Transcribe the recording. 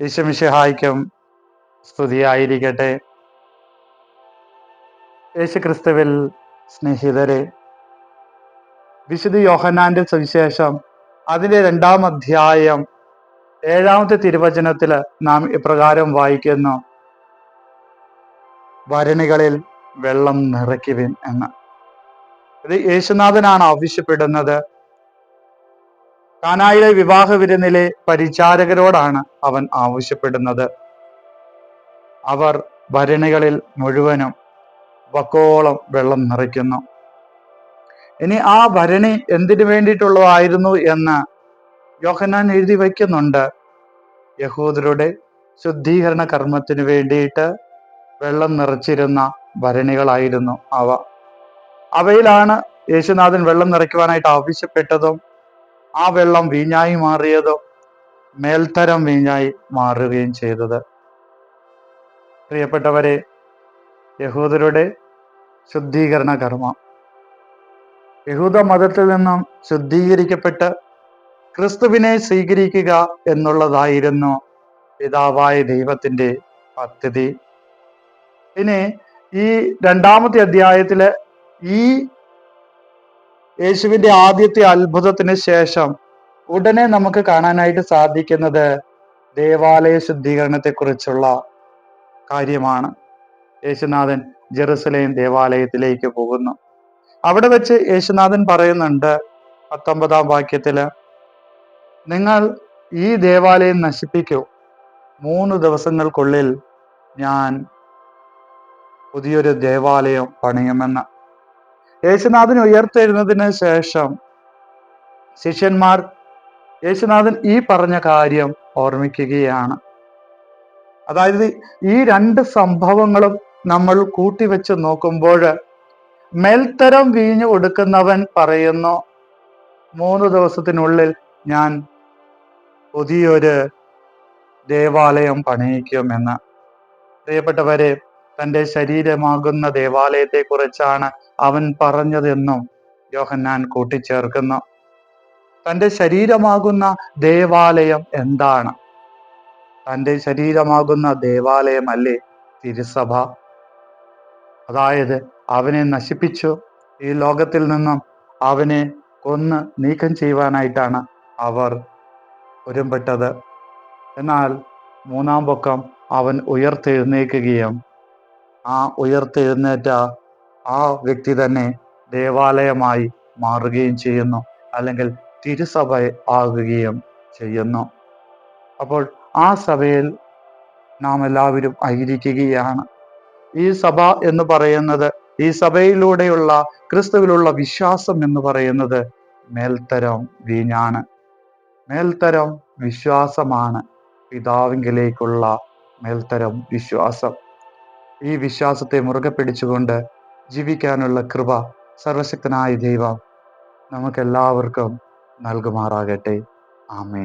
യേശുമിഷഹായിക്കും സ്തുതിയായിരിക്കട്ടെ. യേശു ക്രിസ്തുവിൽ സ്നേഹിതരെ വിശുദ്ധ യോഹന്നാന്റെ സുവിശേഷം അതിന്റെ രണ്ടാം അധ്യായം ഏഴാമത്തെ തിരുവചനത്തിൽ നാം ഇപ്രകാരം വായിക്കുന്നു. വരണികളിൽ വെള്ളം നിറയ്ക്കുവിൻ എന്ന്. ഇത് യേശുനാഥനാണ് ആവശ്യപ്പെടുന്നത്. കാനായിലെ വിവാഹ വിരുന്നിലെ പരിചാരകരോടാണ് അവൻ ആവശ്യപ്പെടുന്നത്. അവർ ഭരണികളിൽ മുഴുവനും വക്കോളം വെള്ളം നിറയ്ക്കുന്നു. ഇനി ആ ഭരണി എന്തിനു വേണ്ടിയിട്ടുള്ളതായിരുന്നു എന്ന് യോഹന്നാൻ എഴുതി വയ്ക്കുന്നുണ്ട്. യഹൂദരുടെ ശുദ്ധീകരണ കർമ്മത്തിന് വേണ്ടിയിട്ട് വെള്ളം നിറച്ചിരുന്ന ഭരണികളായിരുന്നു അവ. അവയിലാണ് യേശുനാഥൻ വെള്ളം നിറയ്ക്കുവാനായിട്ട് ആവശ്യപ്പെട്ടതും ആ വെള്ളം വീഞ്ഞായി മാറിയത് മേൽത്തരം വീഞ്ഞായി മാറുകയും ചെയ്തത്. പ്രിയപ്പെട്ടവരെ യഹൂദരുടെ ശുദ്ധീകരണ കർമ്മം. യഹൂദ മതത്തിൽ നിന്നും ശുദ്ധീകരിക്കപ്പെട്ട് ക്രിസ്തുവിനെ സ്വീകരിക്കുക എന്നുള്ളതായിരുന്നു പിതാവായ ദൈവത്തിന്റെ പദ്ധതി. ഇനി ഈ രണ്ടാമത്തെ അധ്യായത്തിലെ ഈ യേശുവിന്റെ ആദ്യത്തെ അത്ഭുതത്തിന് ശേഷം ഉടനെ നമുക്ക് കാണാനായിട്ട് സാധിക്കുന്നത് ദേവാലയ ശുദ്ധീകരണത്തെ കുറിച്ചുള്ള കാര്യമാണ്. യേശുനാഥൻ ജെറുസലേം ദേവാലയത്തിലേക്ക് പോകുന്നു. അവിടെ വെച്ച് യേശുനാഥൻ പറയുന്നുണ്ട് പത്തൊമ്പതാം വാക്യത്തിൽ നിങ്ങൾ ഈ ദേവാലയം നശിപ്പിക്കൂ. മൂന്ന് ദിവസങ്ങൾക്കുള്ളിൽ ഞാൻ പുതിയൊരു ദേവാലയം പണിയുമെന്ന്. യേശുനാഥൻ ഉയർത്തെഴുന്നതിന് ശേഷം ശിഷ്യന്മാർ യേശുനാഥൻ ഈ പറഞ്ഞ കാര്യം ഓർമ്മിക്കുകയാണ്. അതായത് ഈ രണ്ട് സംഭവങ്ങളും നമ്മൾ കൂട്ടിവെച്ച് നോക്കുമ്പോൾ മേൽത്തരം വീഞ്ഞു കൊടുക്കുന്നവൻ പറയുന്നു മൂന്ന് ദിവസത്തിനുള്ളിൽ ഞാൻ പുതിയൊരു ദേവാലയം പണിയിക്കുമെന്ന് പ്രിയപ്പെട്ടവരെ തന്റെ ശരീരമാകുന്ന ദേവാലയത്തെ കുറിച്ചാണ് അവൻ പറഞ്ഞതെന്നും യോഹന്നാൻ കൂട്ടിച്ചേർക്കുന്നു. തന്റെ ശരീരമാകുന്ന ദേവാലയം എന്താണ്? തന്റെ ശരീരമാകുന്ന ദേവാലയമല്ലേ തിരുസഭ? അതായത് അവനെ നശിപ്പിച്ചു. ഈ ലോകത്തിൽ നിന്നും അവനെ കൊന്ന് നീക്കം ചെയ്യുവാനായിട്ടാണ് അവർ ഒരുമ്പെട്ടത്. എന്നാൽ മൂന്നാം പൊക്കം അവൻ ഉയർത്തെഴുന്നേൽക്കുകയും ആ ഉയർത്തെഴുന്നേറ്റ ആ വ്യക്തി തന്നെ ദേവാലയമായി മാറുകയും ചെയ്യുന്നു അല്ലെങ്കിൽ തിരുസഭ ആകുകയും ചെയ്യുന്നു. അപ്പോൾ ആ സഭയിൽ നാം എല്ലാവരും ആയിരിക്കുകയാണ്. ഈ സഭ എന്ന് പറയുന്നത് ഈ സഭയിലൂടെയുള്ള ക്രിസ്തുവിലുള്ള വിശ്വാസം എന്ന് പറയുന്നത് മേൽത്തരം വീഞ്ഞാണ്. മേൽത്തരം വിശ്വാസമാണ്. പിതാവിങ്കിലേക്കുള്ള മേൽത്തരം വിശ്വാസം. ഈ വിശ്വാസത്തെ മുറുകെ പിടിച്ചുകൊണ്ട് ജീവിക്കാനുള്ള കൃപ സർവശക്തനായ ദൈവം നമുക്കെല്ലാവർക്കും നൽകുമാറാകട്ടെ. ആമേ